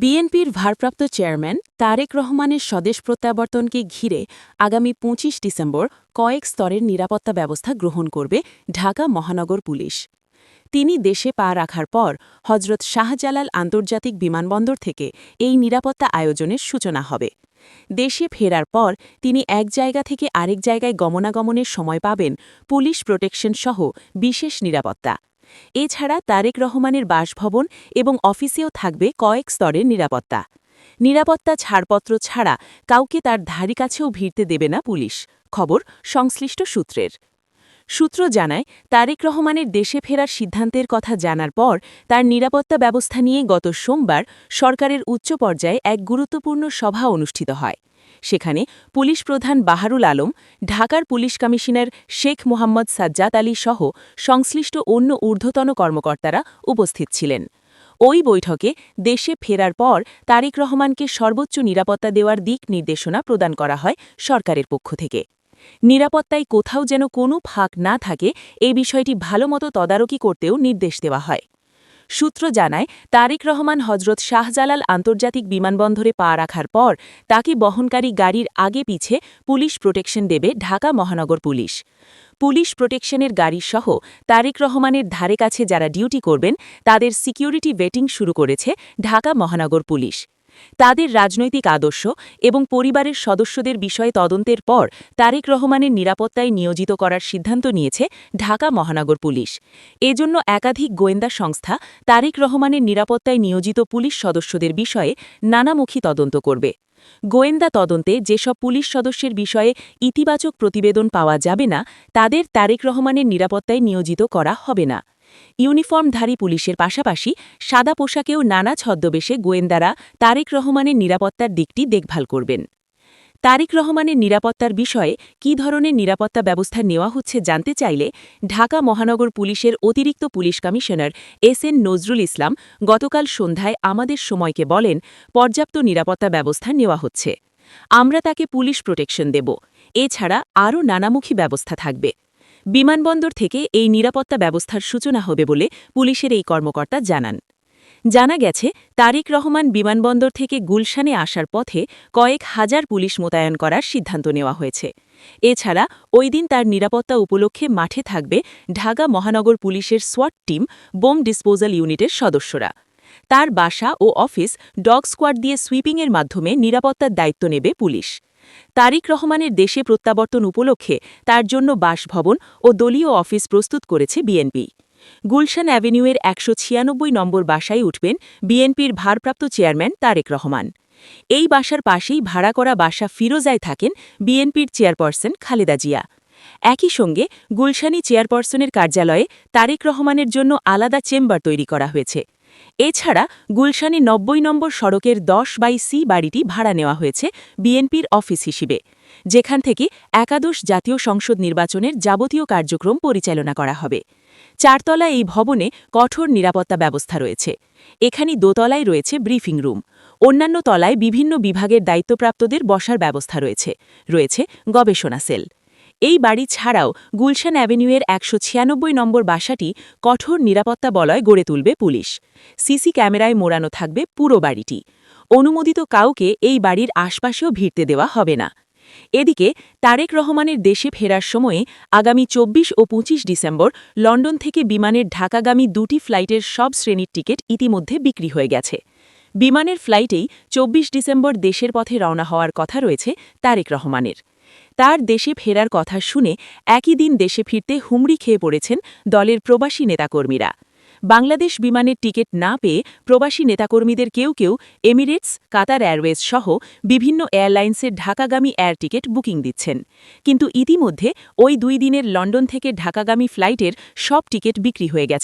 বিএনপির ভারপ্রাপ্ত চেয়ারম্যান তারেক রহমানের স্বদেশ প্রত্যাবর্তনকে ঘিরে আগামী ২৫ ডিসেম্বর কয়েক স্তরের নিরাপত্তা ব্যবস্থা গ্রহণ করবে ঢাকা মহানগর পুলিশ। তিনি দেশে পা রাখার পর হজরত শাহজালাল আন্তর্জাতিক বিমানবন্দর থেকে এই নিরাপত্তা আয়োজনের সূচনা হবে। দেশে ফেরার পর তিনি এক জায়গা থেকে আরেক জায়গায় গমনাগমনের সময় পাবেন পুলিশ প্রোটেকশন সহ বিশেষ নিরাপত্তা। এছাড়া তারেক রহমানের বাসভবন এবং অফিসেও থাকবে কয়েক স্তরের নিরাপত্তা। নিরাপত্তা ছাড়পত্র ছাড়া কাউকে তার ধারি কাছেও ভিড়তে দেবে না পুলিশ। খবর সংশ্লিষ্ট সূত্রের। সূত্র জানায়, তারেক রহমানের দেশে ফেরার সিদ্ধান্তের কথা জানার পর তার নিরাপত্তা ব্যবস্থা নিয়ে গত সোমবার সরকারের উচ্চ পর্যায়ে এক গুরুত্বপূর্ণ সভা অনুষ্ঠিত হয়। সেখানে পুলিশ প্রধান বাহারুল আলম, ঢাকার পুলিশ কমিশনার শেখ মোহাম্মদ সাজ্জাদ আলী সহ সংশ্লিষ্ট অন্য ঊর্ধ্বতন কর্মকর্তারা উপস্থিত ছিলেন। ওই বৈঠকে দেশে ফেরার পর তারেক রহমানকে সর্বোচ্চ নিরাপত্তা দেওয়ার দিক নির্দেশনা প্রদান করা হয় সরকারের পক্ষ থেকে। নিরাপত্তায় কোথাও যেন কোনো ফাঁক না থাকে এই বিষয়টি ভালোমতো তদারকি করতেও নির্দেশ দেওয়া হয়। সূত্র জানায়, তারেক রহমান হজরত শাহজালাল আন্তর্জাতিক বিমানবন্দরে পা রাখার পর তাকে বহনকারী গাড়ির আগে পিছে পুলিশ প্রোটেকশন দেবে ঢাকা মহানগর পুলিশ। পুলিশ প্রোটেকশনের গাড়িসহ তারেক রহমানের ধারে কাছে যারা ডিউটি করবেন, তাদের সিকিউরিটি ওয়েটিং শুরু করেছে ঢাকা মহানগর পুলিশ। তাদের রাজনৈতিক আদর্শ এবং পরিবারের সদস্যদের বিষয়ে তদন্তের পর তারেক রহমানের নিরাপত্তায় নিয়োজিত করার সিদ্ধান্ত নিয়েছে ঢাকা মহানগর পুলিশ। এজন্য একাধিক গোয়েন্দা সংস্থা তারেক রহমানের নিরাপত্তায় নিয়োজিত পুলিশ সদস্যদের বিষয়ে নানামুখী তদন্ত করবে। গোয়েন্দা তদন্তে যেসব পুলিশ সদস্যের বিষয়ে ইতিবাচক প্রতিবেদন পাওয়া যাবে না, তাদের তারেক রহমানের নিরাপত্তায় নিয়োজিত করা হবে না। ইউনিফর্মধারী পুলিশের পাশাপাশি সাদা পোশাকেও নানা ছদ্মবেশে গোয়েন্দারা তারেক রহমানের নিরাপত্তার দিকটি দেখভাল করবেন। তারেক রহমানের নিরাপত্তার বিষয়ে কী ধরনের নিরাপত্তা ব্যবস্থা নেওয়া হচ্ছে জানতে চাইলে ঢাকা মহানগর পুলিশের অতিরিক্ত police commissioner S N Nazrul Islam গতকাল সন্ধ্যায় আমাদের সময়কে বলেন, পর্যাপ্ত নিরাপত্তা ব্যবস্থা নেওয়া হচ্ছে। আমরা তাকে পুলিশ প্রোটেকশন দেব। এছাড়া আরও নানামুখী ব্যবস্থা থাকবে। বিমানবন্দর থেকে এই নিরাপত্তা ব্যবস্থার সূচনা হবে বলে পুলিশের এই কর্মকর্তা জানান। জানা গেছে, তারেক রহমান বিমানবন্দর থেকে গুলশানে আসার পথে কয়েক হাজার পুলিশ মোতায়েন করার সিদ্ধান্ত নেওয়া হয়েছে। এছাড়া, ওই দিন তার নিরাপত্তা উপলক্ষে মাঠে থাকবে ঢাকা মহানগর পুলিশের সোয়াট টিম, বোম ডিসপোজাল ইউনিটের সদস্যরা। তার বাসা ও অফিস ডগ স্কোয়াড দিয়ে সুইপিংয়ের মাধ্যমে নিরাপত্তার দায়িত্ব নেবে পুলিশ। তারিক রহমানের দেশে প্রত্যাবর্তন উপলক্ষে তার জন্য বাসভবন ও দলীয় অফিস প্রস্তুত করেছে বিএনপি। গুলশান অ্যাভিনিউয়ের একশো ছিয়ানব্বই নম্বর বাসায় উঠবেন বিএনপির ভারপ্রাপ্ত চেয়ারম্যান তারেক রহমান। এই বাসার পাশেই ভাড়া করা বাসা ফিরোজায় থাকেন বিএনপির চেয়ারপারসন খালেদা জিয়া। একই সঙ্গে গুলশানি চেয়ারপারসনের কার্যালয়ে তারেক রহমানের জন্য আলাদা চেম্বার তৈরি করা হয়েছে। এছাড়া গুলশানি নব্বই নম্বর সড়কের দশ বাই সি বাড়িটি ভাড়া নেওয়া হয়েছে বিএনপির অফিস হিসেবে, যেখান থেকে একাদশ জাতীয় সংসদ নির্বাচনের যাবতীয় কার্যক্রম পরিচালনা করা হবে। চারতলা এই ভবনে কঠোর নিরাপত্তা ব্যবস্থা রয়েছে। এখানে দোতলায় রয়েছে ব্রিফিং রুম। অন্যান্য তলায় বিভিন্ন বিভাগের দায়িত্বপ্রাপ্তদের বসার ব্যবস্থা রয়েছে। রয়েছে গবেষণা সেল। এই বাড়ি ছাড়াও গুলশান অ্যাভিনিউয়ের একশো ছিয়ানব্বই নম্বর বাসাটি কঠোর নিরাপত্তা বলয় গড়ে তুলবে পুলিশ। সিসি ক্যামেরায় মোড়ানো থাকবে পুরো বাড়িটি। অনুমোদিত কাউকে এই বাড়ির আশপাশেও ভিড়তে দেওয়া হবে না। এদিকে তারেক রহমানের দেশে ফেরার সময়ে আগামী ২৪ ও ২৫ ডিসেম্বর লন্ডন থেকে বিমানের ঢাকাগামী দুটি ফ্লাইটের সব শ্রেণির টিকিট ইতিমধ্যে বিক্রি হয়ে গেছে। বিমানের ফ্লাইটেই ২৪ ডিসেম্বর দেশের পথে রওনা হওয়ার কথা রয়েছে তারেক রহমানের। তার দেশে ফেরার কথা শুনে একই দিন দেশে ফিরতে হুমড়ি খেয়ে পড়েছেন দলের প্রবাসী নেতাকর্মীরা। বাংলাদেশ বিমানের টিকিট না পেয়ে প্রবাসী নেতাকর্মীদের কেউ কেউ এমিরেটস, কাতার এয়ারওয়েজ সহ বিভিন্ন এয়ারলাইন্সের ঢাকাগামী এয়ার টিকিট বুকিং দিচ্ছেন। কিন্তু ইতিমধ্যে ওই দুই দিনের লন্ডন থেকে ঢাকাগামী ফ্লাইটের সব টিকিট বিক্রি হয়ে গেছে।